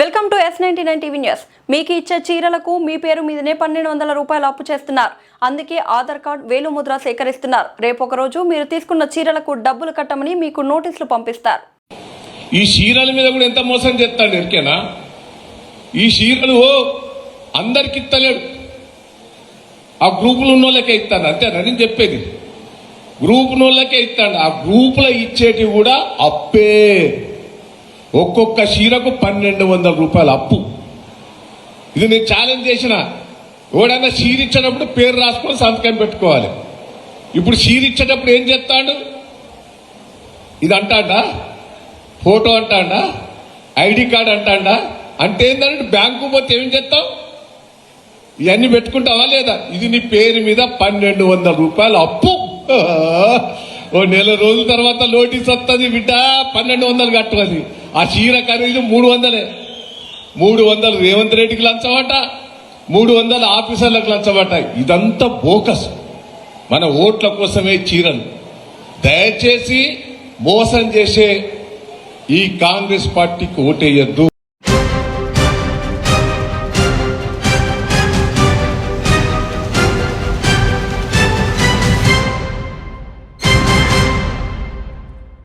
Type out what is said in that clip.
Welcome to S ninety nine TV news. మీకు ఇచ్చే చీరలకు మీ పేరు మీదనే పన్నెండు వందల రూపాయలు అప్పు చేస్తున్నారు. అందుకే ఆధార్ కార్డ్ వేలు ముద్ర సేకరిస్తున్నారు. రేపు ఒక రోజు మీరు తీసుకున్న చీరలకు డబ్బులు కట్టమని మీకు నోటీసులు పంపిస్తారు. ఈ చీరల మీద కూడా ఎంత మోసం చేస్తాడు ఎరికేనా? ఈ చీరలు అందరికి ఇస్తలేడు. ఆ గ్రూపులు ఉన్న వాళ్ళకే ఇస్తాను అంతేనా నేను చెప్పేది. గ్రూప్ వాళ్ళకే ఇస్తాడు. ఆ గ్రూపులో ఇచ్చేటివి కూడా అప్పే. ఒక్కొక్క చీరకు పన్నెండు వందల రూపాయలు అప్పు. ఇది నేను ఛాలెంజ్ చేసిన. ఎవడన్నా చీర ఇచ్చేటప్పుడు పేరు రాసుకొని సంతకం పెట్టుకోవాలి. ఇప్పుడు చీర ఇచ్చేటప్పుడు ఏం చేస్తాడు? ఇది అంటాడా? ఫోటో అంటాడా? ఐడి కార్డ్ అంటాడా? అంటే ఏంటంటే బ్యాంకు పోతే ఏం చేస్తావు? ఇవన్నీ పెట్టుకుంటావా లేదా? ఇది నీ పేరు మీద పన్నెండు వందల రూపాయలు అప్పు. ఓ నెల రోజుల తర్వాత నోటీస్ వస్తుంది బిడ్డ. పన్నెండు వందలు కట్టున్నది ఆ చీర ఖరీదు మూడు వందలే. మూడు వందలు రేవంత్ రెడ్డికి లంచమట మూడు వందలు ఆఫీసర్లకు లంచమట ఇదంతా బోకస్. మన ఓట్ల కోసమే చీరలు. దయచేసి మోసం చేసే ఈ కాంగ్రెస్ పార్టీకి ఓటేయద్దు.